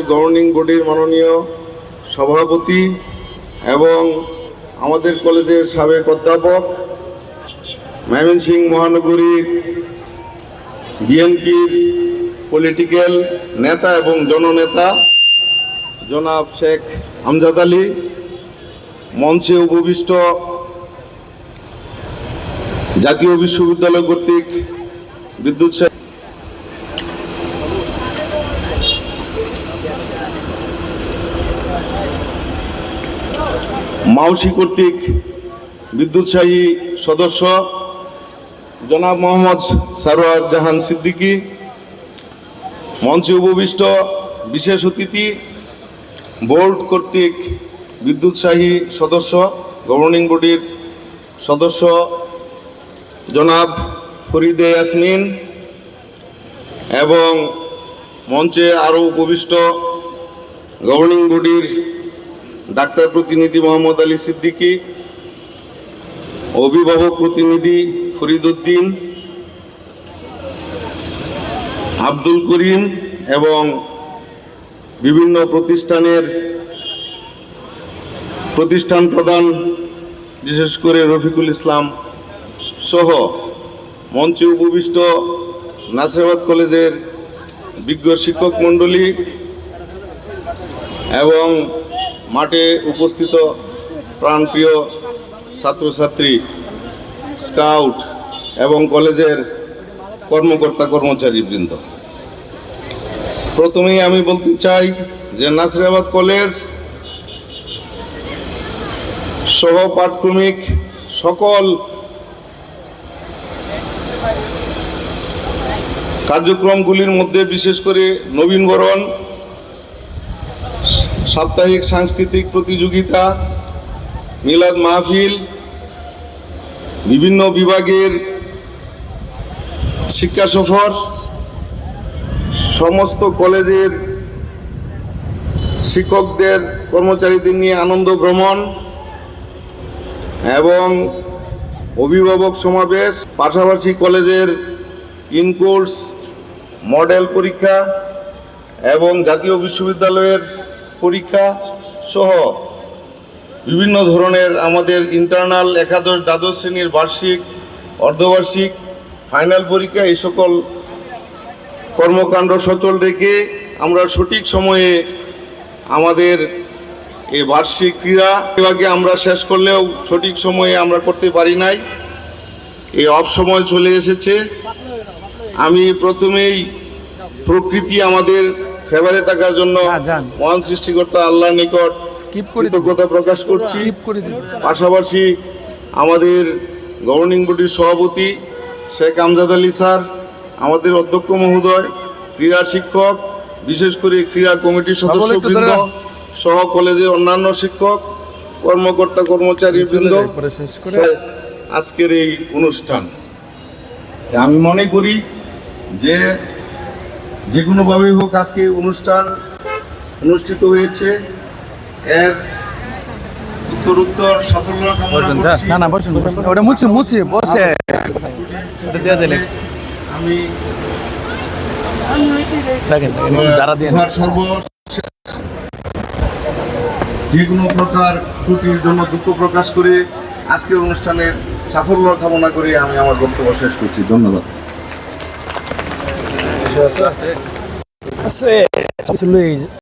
Governing বডির মাননীয় সভাপতি এবং আমাদের কলেজের সাবেক অধ্যাপক ময়মনসিংহ মহানগরীর বিএনপির পলিটিক্যাল নেতা এবং জননেতা জনাব শেখ আমজাদ আলী, মঞ্চে উপবিষ্ট জাতীয় বিশ্ববিদ্যালয় কর্তৃক বিদ্যুৎ মাউসি কর্তৃক বিদ্যুৎসাহী সদস্য জনাব মোহাম্মদ সারোয়ার জাহান সিদ্দিকী, মঞ্চে উপবিষ্ট বিশেষ অতিথি, বোর্ড কর্তৃক বিদ্যুৎসাহী সদস্য, গভর্নিং বডির সদস্য জনাব ফরিদে ইয়াসমিন এবং মঞ্চে আরও উপবিষ্ট গভর্নিং বডির ডাক্তার প্রতিনিধি মোহাম্মদ আলী সিদ্দিকী, অভিভাবক প্রতিনিধি ফরিদ উদ্দিন, আব্দুল করিম এবং বিভিন্ন প্রতিষ্ঠানের প্রতিষ্ঠান প্রধান, বিশেষ করে রফিকুল ইসলাম সহ মঞ্চে উপবিষ্ট নাসরাবাদ কলেজের বিজ্ঞ শিক্ষক মণ্ডলী এবং মাঠে উপস্থিত প্রাণপ্রিয় ছাত্রছাত্রী, স্কাউট এবং কলেজের কর্মকর্তা কর্মচারীবৃন্দ। প্রথমেই আমি বলতে চাই যে নাসিরাবাদ কলেজ সহ পাঠক্রমিক সকল কার্যক্রমগুলির মধ্যে বিশেষ করে নবীনবরণ সাপ্তাহিক সাংস্কৃতিক প্রতিযোগিতা, মিলাদ মাহফিল, বিভিন্ন বিভাগের শিক্ষা সফর, সমস্ত কলেজের শিক্ষকদের কর্মচারীদের নিয়ে আনন্দ ভ্রমণ এবং অভিভাবক সমাবেশ, পাশাপাশি কলেজের ইনকোর্স, মডেল পরীক্ষা এবং জাতীয় বিশ্ববিদ্যালয়ের পরীক্ষা সহ বিভিন্ন ধরনের আমাদের ইন্টারনাল একাদশ, দ্বাদশ শ্রেণির বার্ষিক, অর্ধবার্ষিক ফাইনাল পরীক্ষা, এই সকল কর্মকাণ্ড সচল রেখে আমরা সঠিক সময়ে আমাদের এই বার্ষিক ক্রীড়া বিভাগে আমরা শেষ করলেও সঠিক সময়ে আমরা করতে পারি নাই। এই অফ সময় চলে এসেছে। আমি প্রথমেই প্রকৃতি আমাদের ফেভারে থাকার জন্য যান। মহান সৃষ্টিকর্তা আল্লাহর নিকট কৃতজ্ঞতা প্রকাশ করছি। পাশাপাশি আমাদের গভর্নিং বডির সভাপতি শেখ আমজাদ আলী স্যার আমাদের অধ্যক্ষ মহোদয় ক্রীড়া শিক্ষক বিশেষ করে ক্রীড়া কমিটির সদস্যবৃন্দ সহ কলেজের অন্যান্য শিক্ষক কর্মকর্তা কর্মচারী বৃন্দ পরে করে। আজকের এই অনুষ্ঠান। আমি মনে করি যে যে কোনোভাবেই হোক আজকে অনুষ্ঠান অনুষ্ঠিত হয়েছে। এর উত্তর উত্তর সাফল্য কামনা বসেন করছি। না না বসুন বসুন ওটা মুছে মুছে বসে। ওটা দিয়ে দিলে। আমি দেখেন দেখেন যারা দিয়ে যে কোনো প্রকার ত্রুটির জন্য দুঃখ প্রকাশ করে আজকের অনুষ্ঠানের সাফল্য কামনা করে আমি আমার বক্তব্য শেষ করছি। ধন্যবাদ। আছে।